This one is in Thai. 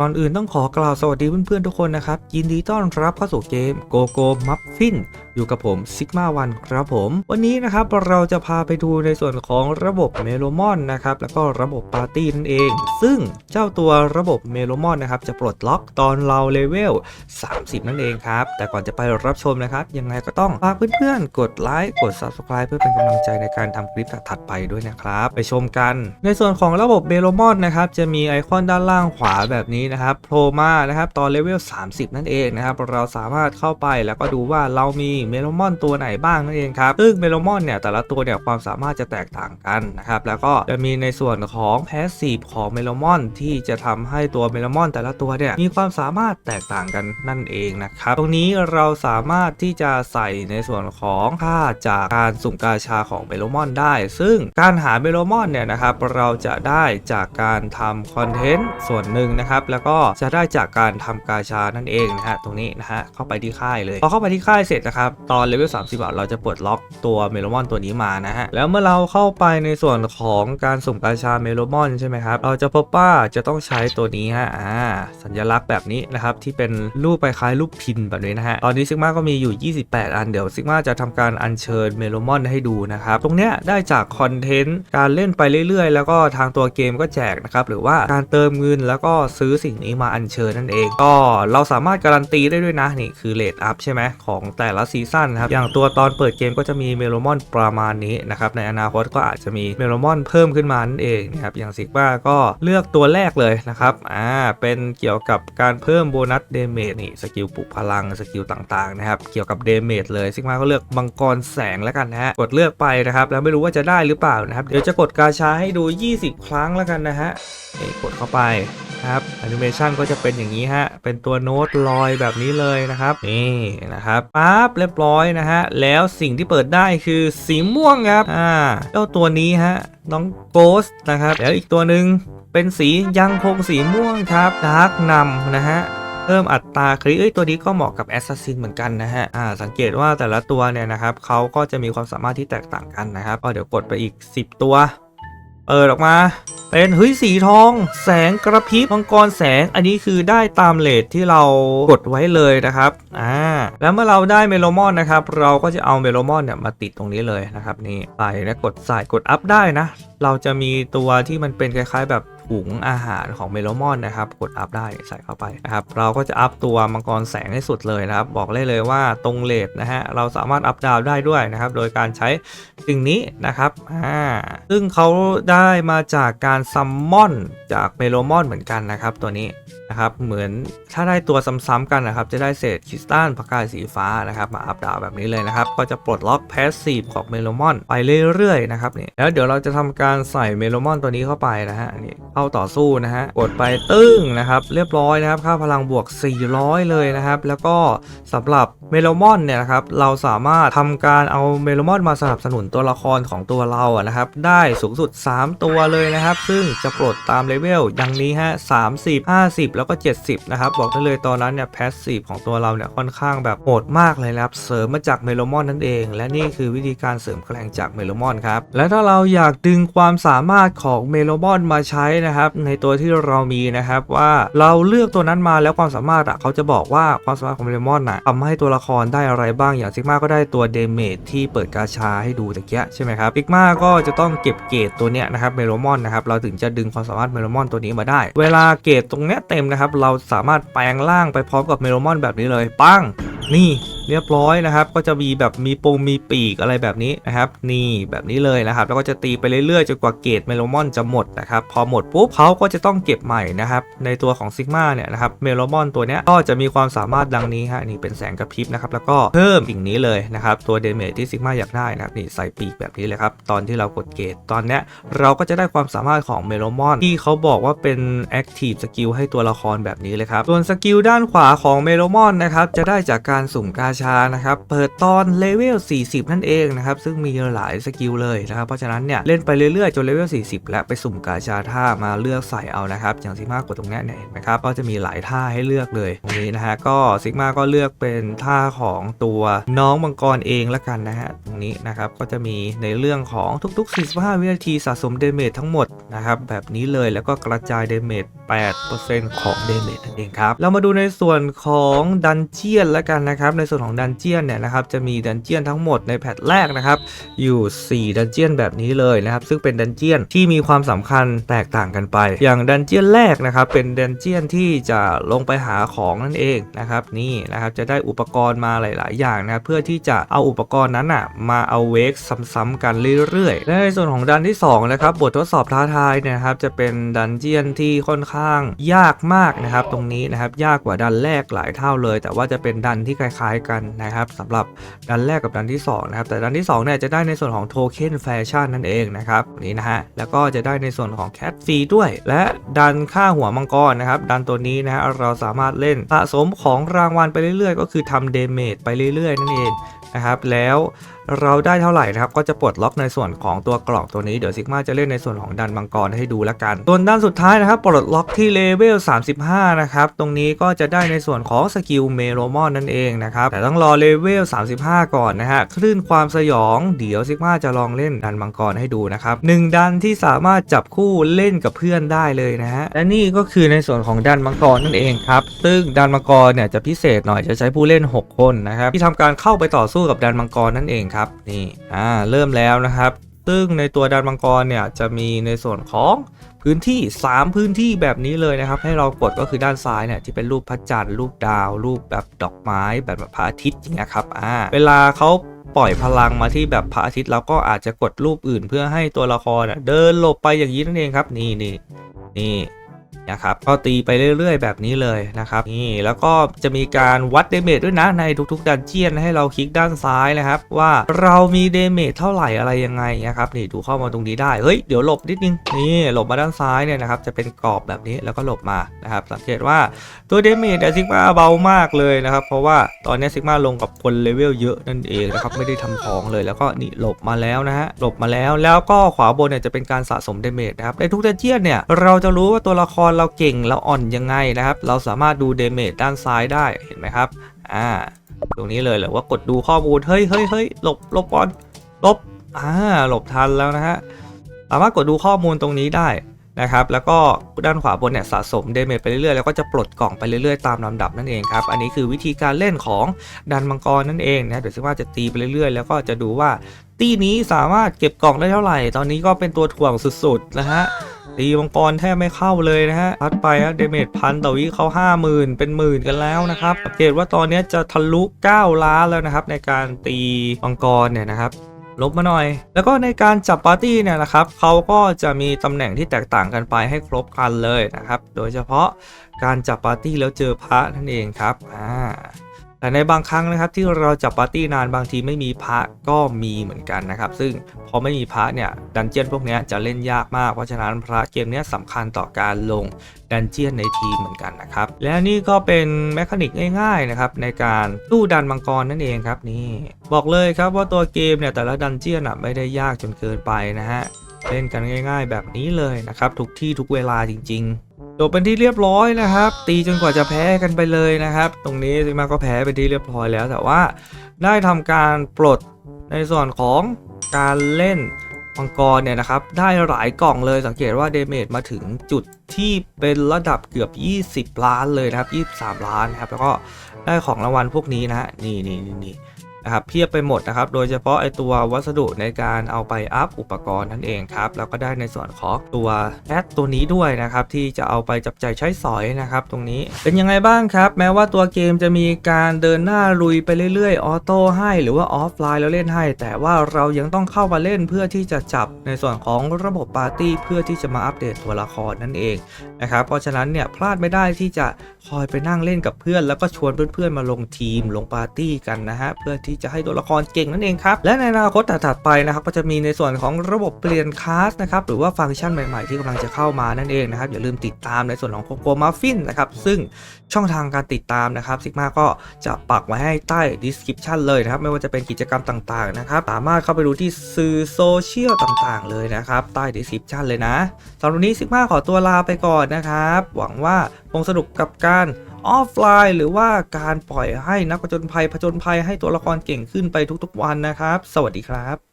ก่อนอื่นต้องขอกล่าวสวัสดีเพื่อนๆทุกคนนะครับ ยินดีต้อนรับเข้าสู่เกม Go Go Muffin อยู่กับผม Sigma One ครับผม วันนี้นะครับเราจะพาไปดูในส่วนของระบบเมโลมอนนะครับแล้วก็ระบบปาร์ตี้นั่นเอง ซึ่งเจ้าตัวระบบเมโลมอนนะครับจะปลดล็อกตอนเราเลเวล 30 นั่นเองครับ แต่ก่อนจะไปรับชมนะครับ ยังไงก็ต้องฝากเพื่อนๆ กดไลค์กด Subscribe เพื่อเป็นกำลังใจในการทำคลิปถัดไปด้วยนะครับ ไปชมกัน ในส่วนของระบบเมโลมอนนะครับจะมีไอคอนด้านล่างขวาแบบนี้นะครับโผล่มานะครับตอนเลเวล 30 นั่นเองนะครับเราสามารถเข้าไปแล้วก็ดูว่าเรามีเมลมอนตัวไหนบ้างนั่นเองครับซึ่งเมลมอนเนี่ยแต่ละตัวเนี่ยความสามารถจะแตกต่างกันนะครับแล้วก็จะมีในส่วนของแพสซีฟของเมลมอนที่จะทำให้ตัวเมลมอนแต่ละตัวเนี่ยมีความสามารถแตกต่างกันนั่นเองนะครับตรงนี้เราสามารถที่จะใส่ในส่วนของค่าจากการสุ่มกาชาของเมลมอนได้ ซึ่งการหาเมลมอนเนี่ยนะครับเราจะได้จากการทำคอนเทนต์ส่วนหนึ่งนะครับแล้วก็จะได้จากการทำกาชานั่นเองนะฮะตรงนี้นะฮะเข้าไปที่ค่ายเลยพอเข้าไปที่ค่ายเสร็จนะครับตอนเลเวล30บาทเราจะปลดล็อกตัวเมโลมอนตัวนี้มานะฮะ แล้วเมื่อเราเข้าไปในส่วนของการสุ่มกาชาเมโลมอนใช่ไหมครับ เราจะพบว่าจะต้องใช้ตัวนี้ฮะ อ่า สัญลักษณ์แบบนี้นะครับ ที่เป็นรูปไปคล้ายรูปพินแบบนี้นะฮะ ตอนนี้ซิกมาก็มีอยู่ 28 อัน เดี๋ยวซิกมาจะทำการอัญเชิญเมโลมอนให้ดูนะครับ ตรงเนี้ยได้จากคอนเทนต์การเล่นไปเรื่อยๆ แล้วก็ทางตัวเกมก็แจกนะครับ หรือว่าการเติมเงินแล้วก็ซื้อสิ่งนี้มาอัญเชิญนั่นเอง ก็เราสามารถการันตีได้ด้วยนะ นี่คือเลทอัพใช่ไหมของแต่ละซีซั่นนะครับ อย่างตัวตอนเปิดเกมก็จะมีเมโลมอนประมาณนี้นะครับ ในอนาคตก็อาจจะมีเมโลมอนเพิ่มขึ้นมานั่นเองนะครับ อย่างซิกว่าก็เลือกตัวแรกเลยนะครับ อ่า เป็นเกี่ยวกับการเพิ่มโบนัสเดเมจนี่สกิลปลุกพลังสกิลต่างๆนะครับ เกี่ยวกับเดเมจเลยซิกมาก็เลือกมังกรแสงแล้วกันนะฮะ กดเลือกไปนะครับ แล้วไม่รู้ว่าจะได้หรือเปล่านะครับ เดี๋ยวจะกดกาชาให้ดู 20 ครั้งแล้วกันนะฮะกดเข้าไป ครับแอนิเมชันก็จะเป็นอย่างนี้ฮะ เป็นตัวโน้ตลอยแบบนี้เลยนะครับ นี่นะครับปั๊บเรียบร้อยนะฮะ แล้วสิ่งที่เปิดได้คือสีม่วงครับ อ่า เจ้าตัวนี้ฮะ น้องโกสนะครับ แล้วอีกตัวหนึ่งเป็นสียังคงสีม่วงครับดาร์กนำนะฮะเพิ่มอัตราคริเอ้ยตัวนี้ก็เหมาะกับแอสซัสซินเหมือนกันนะฮะ อ่า สังเกตว่าแต่ละตัวเนี่ยนะครับเขาก็จะมีความสามารถที่แตกต่างกันนะครับก็เดี๋ยวกดไปอีก 10 ตัว เปิดออกมา เป็นเฮ้ยสีทอง แสงกระพริบมังกรแสงอันนี้คือได้ตามเลทที่เรากดไว้เลยนะครับอ่าแล้วเมื่อเราได้เมโลมอนนะครับ เราก็จะเอาเมโลมอนเนี่ยมาติดตรงนี้เลยนะครับนี่ใส่และกดใส่กดอัพได้นะ เราจะมีตัวที่มันเป็นคล้ายๆแบบ ถุงอาหารของเมโลมอนนะครับ กดอัพได้ใส่เข้าไปนะครับ เราก็จะอัพตัวมังกรแสงให้สุดเลยนะครับ บอกเลยเลยว่าตรงเลทนะฮะ เราสามารถอัพดาวได้ด้วยนะครับ โดยการใช้สิ่งนี้นะครับ อ่า ซึ่งเขาได้มาจากการซัมมอนจากเมโลมอนเหมือนกันนะครับ ตัวนี้นะครับ เหมือนถ้าได้ตัวซ้ำๆกันนะครับ จะได้เศษคริสตัลประกายสีฟ้านะครับมาอัพดาวแบบนี้เลยนะครับ ก็จะปลดล็อกแพสซีฟของเมโลมอนไปเรื่อยๆนะครับนี่แล้วเดี๋ยวเราจะทำการใส่เมโลมอนตัวนี้เข้าไปนะฮะนี่เข้าต่อสู้นะฮะกดไปตึ้งนะครับเรียบร้อยนะครับค่าพลังบวก 400 เลยนะครับแล้วก็สำหรับเมโลมอนเนี่ยนะครับเราสามารถทำการเอาเมโลมอนมาสนับสนุนตัวละครของตัวเราอะนะครับได้สูงสุด 3 ตัวเลยนะครับ ซึ่งจะปลดตามเลเวลอย่างนี้ฮะ30 50 แล้วก็ 70 นะครับ บอกได้เลยตอนนั้นเนี่ยแพสซีฟของตัวเราเนี่ยค่อนข้างแบบโหดมากเลยนะครับ เสริมมาจากเมโลมอนนั่นเอง และนี่คือวิธีการเสริมแกร่งจากเมโลมอนครับ และถ้าเราอยากดึงความสามารถของเมโลมอนมาใช้นะครับในตัวที่เรามีนะครับว่าเราเลือกตัวนั้นมาแล้วความสามารถอะเขาจะบอกว่าความสามารถของเมโลมอนอะทำให้ตัวละครได้อะไรบ้างอย่างซิกมาก็ได้ตัวเดเมจที่เปิดกาชาให้ดูตะเกียใช่ไหมครับซิกมาก็จะต้องเก็บเกรดตัวเนี้ยนะครับเมโลมอนนะครับเราถึงจะดึงความสามารถเมโลมอนตัวนี้มาได้ เวลาเกรดตรงเนี้ยเต็มนะครับเราสามารถแปลงร่างไปพร้อมกับเมโลมอนแบบนี้เลยปังนี่ เรียบร้อยนะครับ ก็จะมีแบบมีปงมีปีกอะไรแบบนี้นะครับ นี่แบบนี้เลยนะครับ แล้วก็จะตีไปเรื่อยๆจนกว่าเกรดเมโลมอนจะหมดนะครับ พอหมดปุ๊บเขาก็จะต้องเก็บใหม่นะครับ ในตัวของซิกมาเนี่ยนะครับ เมโลมอนตัวเนี้ยก็จะมีความสามารถดังนี้ฮะ นี่เป็นแสงกระพริบนะครับ แล้วก็เพิ่มสิ่งนี้เลยนะครับ ตัวเดเมจที่ซิกมาอยากได้นะครับ นี่ใส่ปีกแบบนี้เลยครับ ตอนที่เรากดเกรดตอนเนี้ยเราก็จะได้ความสามารถของเมโลมอนที่เขาบอกว่าเป็น Active Skill ให้ตัวละครแบบนี้เลยครับ ส่วนสกิลด้านขวาของเมโลมอนนะครับ จะได้จากการสุ่มกาชานะครับ เปิดตอนเลเวล 40 นั่นเองนะครับ ซึ่งมีหลายสกิลเลยนะครับ เพราะฉะนั้นเนี่ย เล่นไปเรื่อยๆ จนเลเวล 40 และไปสุ่มกาชาท่ามาเลือกใส่เอานะครับ อย่างซิกมากดตรงนี้เนี่ยเห็นไหมครับ ก็จะมีหลายท่าให้เลือกเลยตรงนี้นะฮะ ก็ซิกมาก็เลือกเป็นท่าของตัวน้องมังกรเองละกันนะฮะ ตรงนี้นะครับ ก็จะมีในเรื่องของทุกๆ 45 วินาทีสะสมเดเมจทั้งหมดนะครับ แบบนี้เลย แล้วก็กระจายเดเมจ 8%ของเดเมจนั่นเองครับ เรามาดูในส่วนของดันเจียนละกันนะครับ ในส่วนของดันเจียนเนี่ยนะครับ จะมีดันเจียนทั้งหมดในแพทแรกนะครับ อยู่ 4 ดันเจียนแบบนี้เลยนะครับ ซึ่งเป็นดันเจียนที่มีความสำคัญแตกต่างกันไป อย่างดันเจียนแรกนะครับ เป็นดันเจียนที่จะลงไปหาของนั่นเองนะครับ นี่นะครับ จะได้อุปกรณ์มาหลาย ๆ อย่างนะครับ เพื่อที่จะเอาอุปกรณ์นั้นอะมาเอาเวกซ้ำๆกันเรื่อยๆและในส่วนของดันที่2นะครับ บททดสอบท้าทายเนี่ยนะครับ จะเป็นดันเจียนที่ค่อนข้างยากมากนะครับ ตรงนี้นะครับยากกว่าดันแรกหลายเท่าเลย แต่ว่าจะเป็นดันที่คล้ายๆกันนะครับสำหรับดันแรกกับดันที่2นะครับแต่ดันที่2เนี่ยจะได้ในส่วนของโทเค็นแฟชั่นนั่นเองนะครับนี่นะฮะแล้วก็จะได้ในส่วนของแคทฟรีด้วย และดันค่าหัวมังกรนะครับ ดันตัวนี้นะฮะเราสามารถเล่นสะสมของรางวัลไปเรื่อยๆ ก็คือทำเดเมจไปเรื่อยๆ นั่นเองนะครับแล้ว เราได้เท่าไหร่นะครับก็จะปลดล็อกในส่วนของตัวกล่องตัวนี้เดี๋ยวซิกมาจะเล่นในส่วนของดันมังกรให้ดูแล้วกันส่วนด้านสุดท้ายนะครับปลดล็อกที่เลเวล35 นะครับตรงนี้ก็จะได้ในส่วนของสกิลเมโลมอนนั่นเองนะครับแต่ต้องรอเลเวล35 ก่อนนะฮะคลื่นความสยองเดี๋ยวซิกมาจะลองเล่นดันมังกรให้ดูนะครับหนึ่งดันที่สามารถจับคู่เล่นกับเพื่อนได้เลยนะฮะและนี่ก็คือในส่วนของดันมังกรนั่นเองครับซึ่งดันมังกรเนี่ยจะพิเศษหน่อยจะใช้ผู้เล่น 6 คนนะครับที่ทำการเข้าไปต่อสู้กับดันมังกรนั่นเองครับนี่อ่าเริ่มแล้วนะครับ ซึ่งในตัวดันมังกรเนี่ยจะมีในส่วนของพื้นที่ 3 พื้นที่แบบนี้เลยนะครับ ให้เรากดก็คือด้านซ้ายเนี่ยที่เป็นรูปพระจันทร์รูปดาว รูปแบบดอกไม้แบบพระอาทิตย์อย่างเงี้ยครับอ่าเวลาเขาปล่อยพลังมาที่แบบพระอาทิตย์เราก็อาจจะกดรูปอื่นเพื่อให้ตัวละครเดินหลบไปอย่างนี้นั่นเองครับ นี่นี่นี่ นะครับก็ตีไปเรื่อยๆ แบบนี้เลยนะครับนี่แล้วก็จะมีการวัดเดเมจด้วยนะในทุกๆดันเจียนให้เราคลิกด้านซ้ายนะครับ ว่าเรามีเดเมจเท่าไหร่อะไรยังไงนะครับนี่ดูเข้ามาตรงนี้ได้เฮ้ยเดี๋ยวหลบนิดนึงนี่หลบมาด้านซ้ายเนี่ยนะครับจะเป็นกรอบแบบนี้แล้วก็หลบมานะครับสังเกตว่าตัวเดเมจซิกมาเบามากเลยนะครับเพราะว่าตอนนี้ซิกมาลงกับคนเลเวลเยอะนั่นเองนะครับไม่ได้ทำของเลยแล้วก็นี่หลบมาแล้วนะฮะหลบมาแล้วแล้วก็ขวาบนเนี่ยจะเป็นการสะสมเดเมจนะครับในทุกดันเจียนเนี่ยเราจะรู้ว่าตัวละครเราเก่งเราอ่อนยังไงนะครับ เราสามารถดูเดเมจด้านซ้ายได้เห็นไหมครับอ่าตรงนี้เลยหรือว่ากดดูข้อมูลเฮ้ยเฮ้ยเฮ้ยหลบหลบก่อนหลบอ่าหลบทันแล้วนะฮะสามารถกดดูข้อมูลตรงนี้ได้ นะครับแล้วก็ด้านขวาบนเนี่ยสะสมเดเมจไปเรื่อยๆแล้วก็จะปลดกล่องไปเรื่อยๆตามลำดับนั่นเองครับอันนี้คือวิธีการเล่นของดันมังกรนั่นเองนะเดี๋ยวซิว่าจะตีไปเรื่อยๆ แล้วก็จะดูว่าตีนี้สามารถเก็บกล่องได้เท่าไหร่ ตอนนี้ก็เป็นตัวถ่วงสุดๆนะฮะตีมังกรแทบไม่เข้าเลยนะฮะพัดไปฮะเดเมจพันต่อวิเข้า50,000 เป็นหมื่นกันแล้วนะครับสังเกตว่าตอนนี้จะทะลุ 9 ล้านแล้วนะครับในการตีมังกรเนี่ยนะครับ ลบมาหน่อย แล้วก็ในการจับปาร์ตี้เนี่ยนะครับเขาก็จะมีตำแหน่งที่แตกต่างกันไปให้ครบคันเลยนะครับ โดยเฉพาะการจับปาร์ตี้แล้วเจอพระนั่นเองครับอ่า แต่ในบางครั้งนะครับที่เราจับปาร์ตี้นานบางทีไม่มีพระก็มีเหมือนกันนะครับ ซึ่งพอไม่มีพระเนี่ยดันเจียนพวกนี้จะเล่นยากมากเพราะฉะนั้นพระเกมนี้สำคัญต่อการลงดันเจียนในทีมเหมือนกันนะครับ และนี่ก็เป็นแมคานิกง่ายๆนะครับในการตู้ดันมังกรนั่นเองครับนี่บอกเลยครับว่าตัวเกมเนี่ยแต่ละดันเจียนอะไม่ได้ยากจนเกินไปนะฮะเล่นกันง่าย ๆ แบบนี้เลยนะครับทุกที่ทุกเวลาจริง ๆ จบเป็นที่เรียบร้อยนะครับ ตีจนกว่าจะแพ้กันไปเลยนะครับ ตรงนี้ซิมาก็แพ้เป็นที่เรียบร้อยแล้ว แต่ว่าได้ทำการปลดในส่วนของการเล่นมังกรเนี่ยนะครับ ได้หลายกล่องเลยสังเกตว่าเดเมจมาถึงจุดที่เป็นระดับเกือบ 20 ล้านเลยนะครับ 23 ล้านนะครับ แล้วก็ได้ของรางวัลพวกนี้นะฮะนี่นี่นี่ นะครับเพียบไปหมดนะครับ โดยเฉพาะไอตัววัสดุในการเอาไปอัพอุปกรณ์นั่นเองครับแล้วก็ได้ในส่วนของตัวแอดตัวนี้ด้วยนะครับที่จะเอาไปจับใจายใช้สอยนะครับ ตรงนี้เป็นยังไงบ้างครับ แม้ว่าตัวเกมจะมีการเดินหน้าลุยไปเรื่อยๆออโต้ให้หรือว่าออฟไลน์แล้วเล่นให้ แต่ว่าเรายังต้องเข้ามาเล่นเพื่อที่จะจับในส่วนของระบบปาร์ตี้เพื่อที่จะมาอัปเดตตัวละครนั่นเองนะครับเพราะฉะนั้นเนี่ยพลาดไม่ได้ที่จะคอยไปนั่งเล่นกับเพื่อน แล้วก็ชวนเพื่อนๆมาลงทีมลงปาร์ตี้กันนะฮะเพื่อที่ที่จะให้ตัวละครเก่งนั่นเองครับ และในอนาคตถัดๆไปนะครับก็จะมีในส่วนของระบบเปลี่ยนคลาสนะครับหรือว่าฟังก์ชันใหม่ๆ ที่กำลังจะเข้ามานั่นเองนะครับอย่าลืมติดตามในส่วนของโคโกมัฟฟินนะครับซึ่งช่องทางการติดตามนะครับซิกมาก็จะปักไว้ให้ใต้ description เลยนะครับไม่ว่าจะเป็นกิจกรรมต่างๆนะครับสามารถเข้าไปดูที่สื่อโซเชียลต่างๆ เลยนะครับใต้ description เลยนะสำหรับนนี้ซิกมาขอตัวลาไปก่อนนะครับหวังว่าคงสนุกกับการ ออฟไลน์ หรือว่าการปล่อยให้นักผจญภัยผจญภัยให้ตัวละครเก่งขึ้นไปทุกๆวันนะครับ สวัสดีครับ